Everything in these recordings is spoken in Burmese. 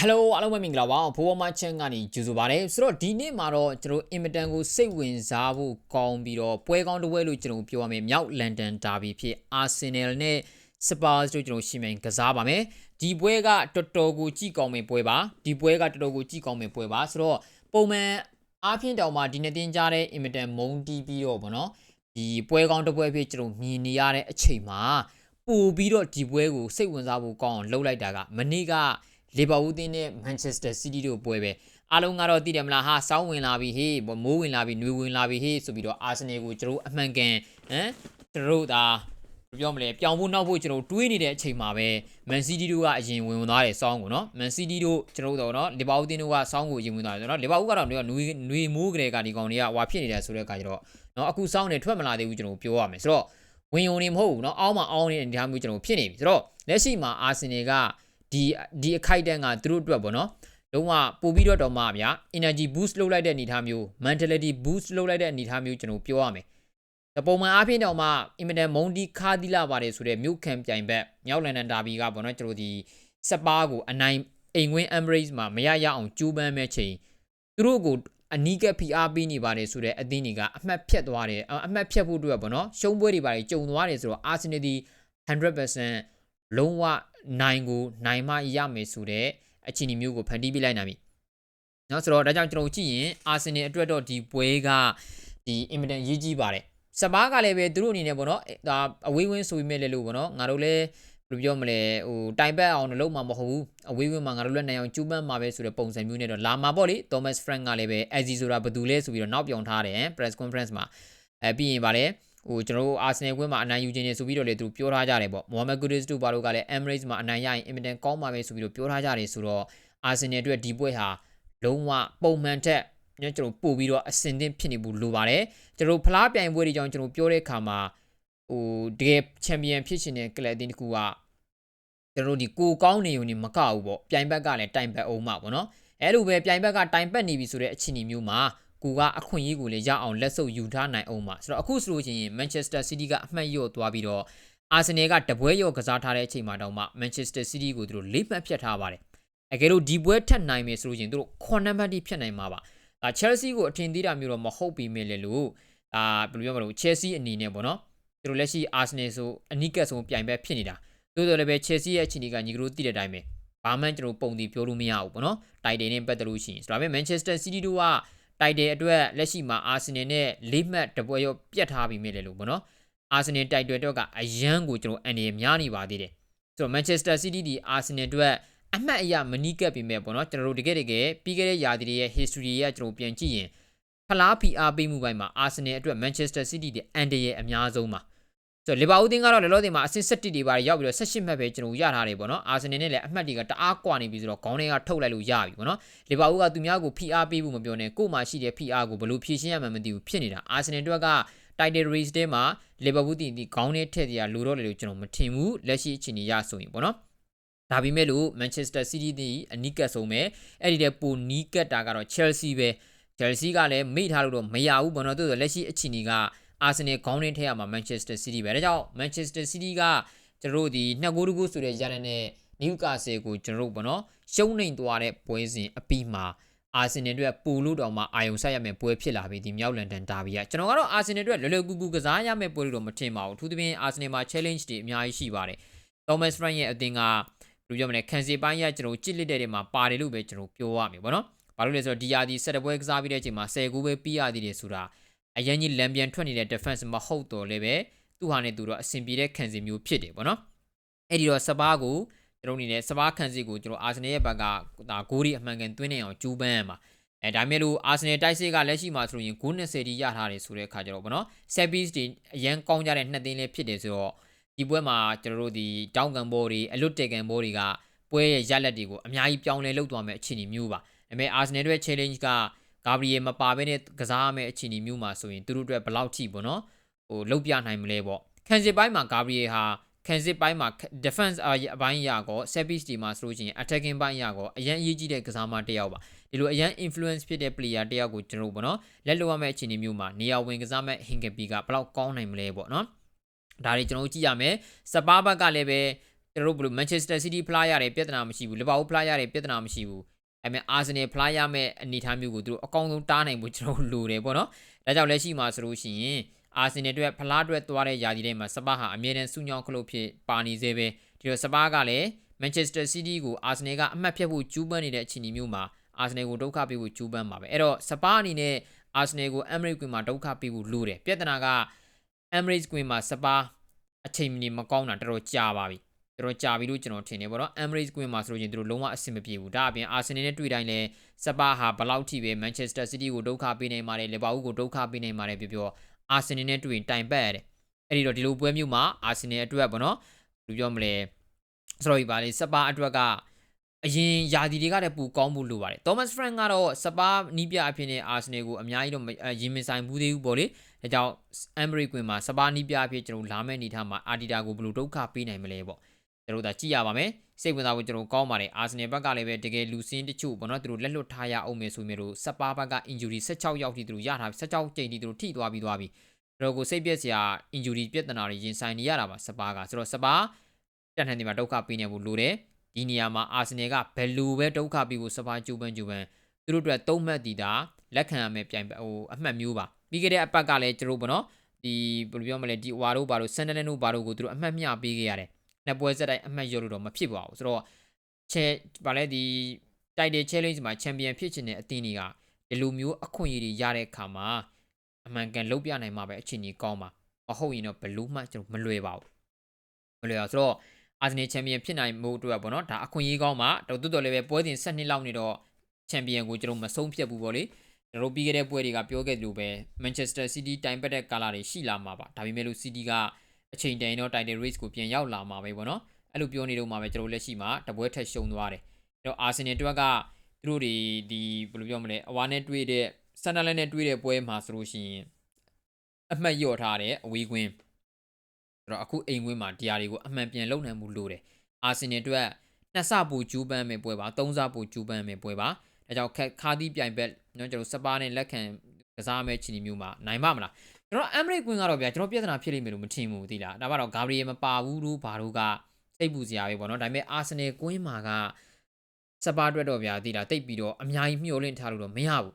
Hello အားလုံးပဲမင်္ဂလာပါဖိုးဘောမချန်ကနေကြိုဆိုပါရစေဆိုတော့ဒီနေ့မှာတော့ကျွန်တော်အင်မတန်ကိုစိတ်ဝင်စားဖို့ကောင်းပြီးတော့ပွဲကောင်းတစ်ပွဲလို့ကျွန်တော်ပြောရမယ်မြောက်လန်ဒန်ဒါဘီဖြစ်အာဆင်နယ်နဲ့စပါးတို့ကျွန်တော်ရှင်းမြန်ကစားပါမယ်ဒီပွဲကတော်တော်ကိုကြည့်ကောင်းမယ့်ပွဲပါဒီပွဲကတော်တော်ကိုကြည့်ကောင်းမယ့်ပွဲပါဆိုတော့ပုံမှန်အားဖြင့်တောင်မှဒီနေ့တင်ကြတဲ့အင်မတန်မုန်းတီးပြီးတော့ဗောနော်ဒီပွဲကောင်းတစ်ပွဲဖြစ်ကျွန်တော်မြင်နေရတဲ့အချိန်မှာပို့ပြီးတော့ဒီပွဲကိုစိတ်ဝင်စားဖို့ကောင်းအောင်လှုပ်လိုက်တာကမနေ့က လီဗာပူးတင်းနဲ့မန်ချက်စတာစီးတီးတို့ပွဲပဲအားလုံးကတော့သိတယ်မလားဟာစောင်းဝင်လာပြီဟေးမိုးဝင်လာပြီနှွေဝင်လာပြီဟေးဆိုပြီးတော့အာဆင်နယ်ကိုကျွန်တော်အမှန်ကန်ဟမ်ကျွန်တော်ဒါပြောမလဲပြောင်းဖို့နောက်ဖို့ကျွန်တော်တွေးနေတဲ့အချိန်မှာပဲမန်စီးတီးတို့ကအရင်ဝင်ဝင်သွားတယ်စောင်းကိုနော်မန်စီးတီးတို့ကျွန်တော်တို့တော့လီဗာပူးတင်းတို့ကစောင်းကိုရင်ဝင်သွားတယ်နော်လီဗာပူးကတော့နှွေနှွေမိုးကလေးကဒီကောင်တွေကဟွာဖြစ်နေတယ်ဆိုတဲ့အခါကျတော့နော်အခုစောင်းနေထွက်မလာသေးဘူးကျွန်တော်ပြောရမယ်ဆိုတော့ဝင်ယုံနေမဟုတ်ဘူးเนาะအောင်းမအောင်းနေတဲ့အနေအထားမျိုးကျွန်တော်ဖြစ်နေပြီဆိုတော့လက်ရှိမှာအာဆင်နယ်က ဒီဒီအခိုက်အတန့်ကသူတို့အတွက်ပေါ့နော်လုံးဝပို့ပြီးတော့တော့မှဗျာ energy boost လုပ်လိုက်တဲ့အနေအထားမျိုး mentality boost လုပ်လိုက်တဲ့အနေအထားမျိုးကျွန်တော်ပြောရမယ်။ပုံမှန်အားဖြင့်တော့မှအင်မတန်မုန်ဒီခါသီလာပါတယ်ဆိုတဲ့မြို့ခံပြိုင်ဘက်မြောက်လန်ဒန်ဒါဘီကပေါ့နော်ကျွန်တော်ဒီစပါးကိုအနိုင်အိမ်ဝင်း Emirates မှာမရရအောင်ကြိုးပမ်းမဲ့ချိန်သူတို့ကိုအနီးကပ် PR ပေးနေပါတယ်ဆိုတဲ့အသင်းတွေကအမှတ်ဖြတ်သွားတယ်အမှတ်ဖြတ်ဖို့အတွက်ပေါ့နော်ရှုံးပွဲတွေပါတယ်ကြုံသွားတယ်ဆိုတော့ Arsenal ဒီ100%လုံးဝ နိုင်ကိုနိုင်မှရမယ်ဆိုတဲ့အခြေအနေမျိုးကိုဖန်တီးပြလိုက်နိုင်ပြီ။နော်ဆိုတော့ဒါကြောင့်ကျွန်တော်ကြည့်ရင် Arsenal အတွက်တော့ဒီပွဲကဒီအင်မတန်ရေးကြီးပါတယ်။စပါးကလည်းပဲသူတို့အနေနဲ့ပေါ့နော်ဒါအဝေးဝင်းဆိုပြီးမဲ့လေလို့ပေါ့နော်ငါတို့လည်းဘယ်လိုပြောမလဲဟိုတိုင်ပတ်အောင်လုပ်မှာမဟုတ်ဘူးအဝေးဝင်းမှာငါတို့လည်းနိုင်အောင်ကျူးပန်းမှာပဲဆိုတဲ့ပုံစံမျိုးနဲ့တော့လာမှာပေါ့လေ Thomas Frank ကလည်းပဲ Azzi ဆိုတာဘယ်သူလဲဆိုပြီးတော့နောက်ပြောင်ထားတယ် press conference မှာအဲပြီးရင်ဗာလဲ ဟိုကျွန်တော်တို့အာဆင်နယ်ကွင်းမှာအနိုင်ယူခြင်းနေဆိုပြီးတော့လေသူပြောထားကြတယ်ပေါ့မိုဟာမက်ဂူဒစ်တို့ဘာလို့ကလည်း Emirates မှာအနိုင်ရရင်အင်မတန်ကောင်းပါပဲဆိုပြီးတော့ပြောထားကြတယ်ဆိုတော့အာဆင်နယ်အတွက်ဒီပွဲဟာလုံးဝပုံမှန်ထက်ညကျွန်တော်ပို့ပြီးတော့အစင်သင့်ဖြစ်နေဘူးလိုပါတယ်ကျွန်တော်ဖလားပြိုင်ပွဲတွေကြောင့်ကျွန်တော်ပြောတဲ့အခါမှာဟိုတကယ်ချန်ပီယံဖြစ်ရှင်တဲ့ကလပ်အသင်းတစ်ခုကကျွန်တော်ဒီကိုကောင်းနေုံနဲ့မကဘူးပေါ့ပြိုင်ဘက်ကလည်းတိုင်ပတ်အောင်မှာပေါ့နော်အဲလိုပဲပြိုင်ဘက်ကတိုင်ပတ်နေပြီဆိုတဲ့အခြေအနေမျိုးမှာ ကိုကအခွင့်အရေးကိုလည်းရအောင်လက်ဆုပ်ယူထားနိုင်အောင်ပါဆိုတော့အခုဆိုလို့ရှိရင် Manchester City ကအမှတ်လျော့သွားပြီးတော့ Arsenal ကတပွဲလျော့ကစားထားတဲ့အချိန်မှာတောင်မှ Manchester City ကိုသူတို့လေးမှတ်ဖြတ်ထားပါတယ်အကယ်လို့ဒီပွဲထက်နိုင်မယ်ဆိုလို့ရှိရင်သူတို့ခွန်နံပါတ်ဖြတ်နိုင်မှာပါဒါ Chelsea ကိုအထင်သေးတာမျိုးတော့မဟုတ်ပြီမဲ့လေလို့ဒါဘယ်လိုပြောမလို့ Chelsea အနေနဲ့ပေါ့နော်သူတို့လက်ရှိ Arsenal ဆိုအနိကတ်ဆုံးပြိုင်ဘက်ဖြစ်နေတာသို့တော်လည်းပဲ Chelsea ရဲ့အခြေအနေကညီကတို့သိတဲ့အတိုင်းပဲဘာမှကျွန်တော်ပုံတည်ပြောလို့မရဘူးပေါ့နော်တိုက်တယ်နဲ့ပတ်သက်လို့ရှိရင်ဆိုတော့ပဲ Manchester City တို့က တိုက်တယ်အတွက်လက်ရှိမှာအာဆင်နယ်နဲ့လေးမှတ်တပွဲရောပြတ်ထားပြီးမြဲလေလို့ပေါ့နော်အာဆင်နယ်တိုက်တယ်တော့ကအရန်ကိုကျွန်တော်အန်ရများနေပါသေးတယ်ဆိုတော့ Manchester City ဒီအာဆင်နယ်အတွက်အမှတ်အရမနီးကပ်ပြီးမြဲပေါ့နော်ကျွန်တော်တို့တကယ်တကယ်ပြီးခဲ့တဲ့ရာသီတွေရဲ့ history ရဲ့ကျွန်တော်ပြန်ကြည့်ရင်ဖလား PR ပေးမှုပိုင်းမှာအာဆင်နယ်အတွက် Manchester City တဲ့အန်တရဲ့အများဆုံးပါ ဆိုတော့လီဗာပူးတင်းကတော့လောလောဆယ်မှာအဆင့်7တွေပါရောက်ပြီးတော့18မှတ်ပဲကျွန်တော်ရထားတယ်ပေါ့နော်အာဆင်နယ်နဲ့လည်းအမှတ်တွေကတအားကွာနေပြီဆိုတော့ခေါင်းထဲကထုတ်လိုက်လို့ရပြီပေါ့နော်လီဗာပူးကသူများကို PR ပေးဖို့မပြောနဲ့ကို့မှာရှိတဲ့ PR ကိုဘယ်လိုဖြည့်ရှင်းရမှန်းမသိဘူးဖြစ်နေတာအာဆင်နယ်အတွက်က title race ထဲမှာလီဗာပူးတီတီခေါင်းထဲထည့်တရားလိုတော့လေလို့ကျွန်တော်မထင်ဘူးလက်ရှိအခြေအနေရဆိုရင်ပေါ့နော်ဒါပေမဲ့လို့ Manchester City တီအနီးကပ်ဆုံးပဲအဲ့ဒီတဲ့ပိုနီးကပ်တာကတော့ Chelsea ပဲ Chelsea ကလည်းမိထားလို့တော့မရဘူးပေါ့နော်သူတို့လက်ရှိအခြေအနေက အာဆင်နယ်ခေါင်းရင်းထဲမှာ Manchester City ပဲဒါကြောင့် Manchester City ကကျွန်တော်တို့ဒီနှစ်ဂိုးတကူဆိုတဲ့ရတဲ့နဲ့ Newcastle ကိုကျွန်တော်တို့ပေါ့နော်ရှုံးနေသွားတဲ့ပွဲစဉ်အပြီးမှာအာဆင်နယ်အတွက်ပူလို့တောင်မှအာယုံဆက်ရမယ့်ပွဲဖြစ်လာပြီဒီမြောက်လန်ဒန်ဒါဘီကကျွန်တော်ကတော့အာဆင်နယ်အတွက်လွယ်လွယ်ကူကူကစားရမယ့်ပွဲလို့တော့မထင်ပါဘူးအထူးသဖြင့်အာဆင်နယ်မှာ challenge တွေအများကြီးရှိပါတယ် Thomas Frank ရဲ့အသင်းကဘယ်လိုပြောမလဲခံစီပိုင်းရကျွန်တော်ကြစ်လက်တဲ့တွေမှာပါတယ်လို့ပဲကျွန်တော်ပြောရမယ်ပေါ့နော်ဘာလို့လဲဆိုတော့ဒီယာဒီဆက်တပွဲကစားပြီးတဲ့အချိန်မှာ10ကူပဲပြီးရသေးတယ်ဆိုတာ အရင်ကြီးလန်ပြန်ထွက်နေတဲ့ defense မဟုတ်တော့လည်းပဲသူ့ဟာနဲ့သူတော့အဆင်ပြေတဲ့ခံစီမျိုးဖြစ်တယ်ပေါ့နော်အဲ့ဒီတော့စပါးကိုကျွန်တော်အနေနဲ့စပါးခံစီကိုကျွန်တော်အာဆင်နယ်ရဲ့ဘက်ကဒါဂိုးဒီအမှန်ကန်သွင်းနေအောင်ကြိုးပမ်းရမှာအဲဒါမဲ့လို့အာဆင်နယ်တိုက်စစ်ကလက်ရှိမှာဆိုရင်ဂိုး20တီရထားတယ်ဆိုတဲ့အခါကျတော့ဗောနော် set piece တွေအရန်ကောင်းကြတဲ့နှစ်သင်းလေးဖြစ်တယ်ဆိုတော့ဒီပွဲမှာကျွန်တော်တို့ဒီတောင်းကန်ဘောတွေအလွတ်တေကန်ဘောတွေကပွဲရဲ့ရလက်တွေကိုအများကြီးပြောင်းလဲလုပ်သွားမယ့်အခြေအနေမျိုးပါဒါပေမဲ့အာဆင်နယ်ရဲ့ challenge က ဂါဘရီယယ်မပါဘဲနဲ့ကစားရမယ့်အခြေအနေမျိုးမှာဆိုရင်သူတို့အတွက်ဘယ်လောက်ထိပေါ့နော်ဟိုလုတ်ပြနိုင်မလဲပေါ့ခံစစ်ပိုင်းမှာဂါဘရီယယ်ဟာခံစစ်ပိုင်းမှာ defense အပိုင်းရကော service ဒီမှာဆိုလို့ရှိရင် attacking ပိုင်းရကောအရင်အရေးကြီးတဲ့ကစားမတစ်ယောက်ပါဒီလိုအရင် influence ဖြစ်တဲ့ player တစ်ယောက်ကိုကျွန်တော်တို့ပေါ့နော်လက်လွတ်ရမယ့်အခြေအနေမျိုးမှာနေရာဝင်ကစားမဲ့ Hinkapi ကဘယ်လောက်ကောင်းနိုင်မလဲပေါ့နော်ဒါတွေကျွန်တော်တို့ကြည့်ရမယ်စပါးဘက်ကလည်းပဲကျွန်တော်တို့ဘယ်လို Manchester City ဖလားရတယ်ပြဿနာမရှိဘူး Liverpool ဖလားရတယ်ပြဿနာမရှိဘူး ဒါပေမဲ့ Arsenal ဖလားရမဲ့အနေအထားမျိုးကိုသူတို့အကောင်းဆုံးတားနိုင်ဖို့ကျွန်တော်တို့လိုတယ်ပေါ့နော်ဒါကြောင့်လက်ရှိမှာဆိုလို့ရှိရင် Arsenal အတွက်ဖလားအတွက်သွားတဲ့ယာတီထဲမှာစပါဟာအမြဲတမ်းစူးညောင်းခလုတ်ဖြစ်ပါနေသေးပဲဒီတော့စပါကလည်း Manchester City ကို Arsenal ကအမှတ်ဖြတ်ဖို့ကြိုးပမ်းနေတဲ့အခြေအနေမျိုးမှာ Arsenal ကိုဒုက္ခပေးဖို့ကြိုးပမ်းပါပဲအဲ့တော့စပါအနေနဲ့ Arsenal ကို Emirates ကွင်းမှာဒုက္ခပေးဖို့လိုတယ်ပြဿနာက Emirates ကွင်းမှာစပါအချိန်မီမကောင်းတာတော်တော်ကြာပါပြီ တော်တော်ကြာပြီလို့ကျွန်တော်ထင်တယ်ပေါ့နော် Emirates ကွင်းမှာဆိုလို့ချင်းသူတို့လုံးဝအဆင်မပြေဘူးဒါအပြင် Arsenal နဲ့တွေ့တိုင်းလဲစပါဟာဘလောက်ထိပဲ Manchester City ကိုဒုက္ခပေးနိုင်ပါတယ် Liverpool ကိုဒုက္ခပေးနိုင်ပါတယ်ပြောပြော Arsenal နဲ့တွေ့ရင်တိုင်ပတ်ရတယ်အဲ့ဒီတော့ဒီလိုပွဲမျိုးမှာ Arsenal အတွက်ပေါ့နော်ဘယ်လိုပြောမလဲ sorry ပါလေစပါအတွက်ကအရင်ယာဒီတွေကတည်းကပူကောင်းဖို့လိုပါတယ် Thomas Frank ကတော့စပါနီးပြအဖြစ်နဲ့ Arsenal ကိုအများကြီးတော့မအဲရင်မဆိုင်ဘူးသေးဘူးပေါ့လေဒါကြောင့် Emery ကွင်းမှာစပါနီးပြအဖြစ်ကျွန်တော်လာမယ့်အနေထားမှာ Arteta ကိုဘယ်လိုဒုက္ခပေးနိုင်မလဲပေါ့ ကျွန်တော်တို့ဒါကြည့်ရပါမယ်စိတ်ဝင်စားဖို့ကျွန်တော်ကောင်းပါတယ် Arsenal ဘက်ကလည်းပဲတကယ်လူစင်းတချို့ပေါ့နော်သူတို့လက်လွတ်ထားရအောင်မယ်ဆိုမြဲလို့စပါဘက်က injury 16ရောက်ထိသူတို့ရထား16ကြိမ်ထိသူတို့ထိသွားပြီးသွားပြီကျွန်တော်ကိုစိတ်ပြက်စရာ injury ပြဿနာတွေရင်ဆိုင်နေရတာပါစပါကဆိုတော့စပါတက်ထန်ဒီမှာဒုက္ခပေးနေဖို့လိုတယ်ဒီနေရာမှာအာဆင်နယ်ကဘယ်လိုပဲဒုက္ခပေးဖို့စပါဂျူပန်ဂျူပန်သူတို့အတွက်သုံးမှတ်တည်တာလက်ခံရမယ်ပြိုင်ဟိုအမှတ်မျိုးပါပြီးခဲ့တဲ့အပတ်ကလည်းကျွန်တော်ပေါ့နော်ဒီဘယ်လိုပြောမလဲဒီဝါတို့ဘာတို့ဆန်ဒလန်တို့ဘာတို့ကိုသူတို့အမှတ်မျှပေးခဲ့ရတယ် နှစ်ပွဲဆက်တိုင်းအမှတ်ရလို့တော့မဖြစ်ပါဘူးဆိုတော့ချဲဗာလဲဒီတိုက်တယ် challenge မှာ champion ဖြစ်ချင်တဲ့အသင်းတွေကဒီလိုမျိုးအခွင့်အရေးတွေရတဲ့အခါမှာအမှန်ကန်လုပ်ပြနိုင်မှာပဲအချိန်ကြီးကောင်းပါမဟုတ်ရင်တော့ဘလို့မှကျွန်တော်မလွယ်ပါဘူးမလွယ်အောင်ဆိုတော့အာဆင်နယ်ချန်ပီယံဖြစ်နိုင်မှုအတွက်ပေါ့နော်ဒါအခွင့်အရေးကောင်းမှာတော်တော်တော်လည်းပဲပွဲစဉ်7နှစ်လောက်နေတော့ချန်ပီယံကိုကျွန်တော်မဆုံးဖြတ်ဘူးပေါ့လေကျွန်တော်ပြီးခဲ့တဲ့ပွဲတွေကပြောခဲ့သလိုပဲ Manchester City တိုင်ပတ်တဲ့ကာလာတွေရှိလာမှာပါဒါပေမဲ့လို့ City က အချိန်တန်တော့ title race ကိုပြန်ရောက်လာမှာပဲပေါ့နော်အဲ့လိုပြောနေတော့မှပဲကျွန်တော်လက်ရှိမှာတပွဲထက်ရှုံသွားတယ်အဲ့တော့ Arsenal အတွက်ကသူတို့တွေဒီဘယ်လိုပြောမလဲအဝါနဲ့တွေ့တဲ့ Sunderland နဲ့တွေ့တဲ့ပွဲမှာဆိုလို့ရှိရင်အမှတ်လျော့ထားတဲ့အဝေးကွင်းအဲ့တော့အခုအိမ်ကွင်းမှာဒီဟာတွေကိုအမှန်ပြန်လုံနိုင်မှုလိုတယ်အာဆင်နယ်အတွက်နှစ်ဆပူကျူးပန်းမယ်ပွဲပါသုံးဆပူကျူးပန်းမယ်ပွဲပါဒါကြောင့်ခါသီးပြိုင်ဘက်နော်ကျွန်တော်စပါးနဲ့လက်ခံကစားမဲ့ချီနီမျိုးမှာနိုင်ပါမလား ကျွန်တော်အမ်ရိကွင်းကတော့ဗျာကျွန်တော်ပြဿနာဖြစ်လိမ့်မယ်လို့မထင်ဘူးသိလားဒါမှတော့ဂါဘရီယယ်မပါဘူးလို့ဘာလို့ကစိတ်ပူစရာပဲပေါ့နော်ဒါပေမဲ့အာဆင်နယ်ကွင်းမှာကစပါးအတွက်တော့ဗျာသိလားတိတ်ပြီးတော့အများကြီးမျှော်လင့်ထားလို့တော့မရဘူး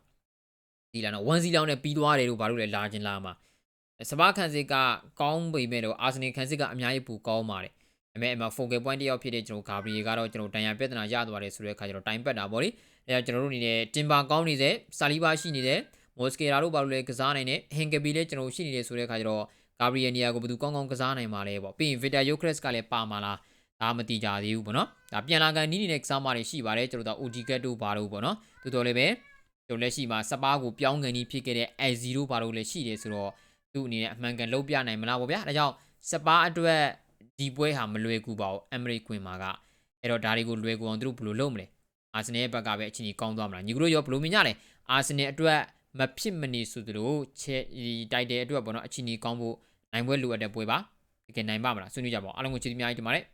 ဒီလားနော်1 0လောက်နဲ့ပြီးသွားတယ်လို့ဘာလို့လဲလာခြင်းလာမှာစပါးခံစစ်ကကောင်းပေမဲ့တော့အာဆင်နယ်ခံစစ်ကအများကြီးပူကောင်းပါတယ်ဒါပေမဲ့အမ focal point တယောက်ဖြစ်တဲ့ကျွန်တော်ဂါဘရီယယ်ကတော့ကျွန်တော်တန်ရပြဿနာရသွားတယ်ဆိုတဲ့အခါကျတော့တိုင်ပတ်တာပေါ့လေအဲကျွန်တော်တို့အနေနဲ့တင်ပါကောင်းနေစေဆာလီဘာရှိနေတယ် မော်စကေရာတို့ဘာလို့လဲကစားနိုင်တယ်ဟင်ကပီလည်းကျွန်တော်ရှိနေတယ်ဆိုတဲ့အခါကျတော့ဂါဘရီယယ်နီယာကိုဘယ်သူကောင်းကောင်းကစားနိုင်မှာလဲပေါ့ပြီးရင်ဗီတာယိုခရက်စ်ကလည်းပါမှာလားဒါမတိကြသေးဘူးပေါ့နော်ဒါပြန်လာကန်နီးနေတဲ့ကစားမတွေရှိပါတယ်ကျွန်တော်တို့ OG ကတ်တို့ဘာတို့ပေါ့နော်တော်တော်လေးပဲကျွန်တော်လက်ရှိမှာစပါးကိုပြောင်းကန်နီးဖြစ်ခဲ့တဲ့ A0 ဘာတို့လည်းရှိတယ်ဆိုတော့သူ့အနေနဲ့အမှန်ကန်လုံးပြနိုင်မလားပေါ့ဗျာဒါကြောင့်စပါးအတွက်ဒီပွဲဟာမလွယ်ကူပါဘူးအမရိကွင်မှာကအဲ့တော့ဒါတွေကိုလွယ်ကူအောင်သူတို့ဘယ်လိုလုပ်မလဲအာဆင်နယ်ဘက်ကပဲအချိန်ကြီးကောင်းသွားမလားညီကတို့ရောဘယ်လိုမြင်ကြလဲအာဆင်နယ်အတွက် မဖြစ်မနေဆိုသလိုချဲဒီတိုက်တယ်အတွက်ပေါ့နော်အချိန်ကြီးကောင်းဖို့နိုင်ပွဲလိုအပ်တဲ့ပွဲပါတကယ်နိုင်ပါမလားဆွေးနွေးကြပါဦးအားလုံးကိုချစ်တီးများကြီးတင်ပါတယ်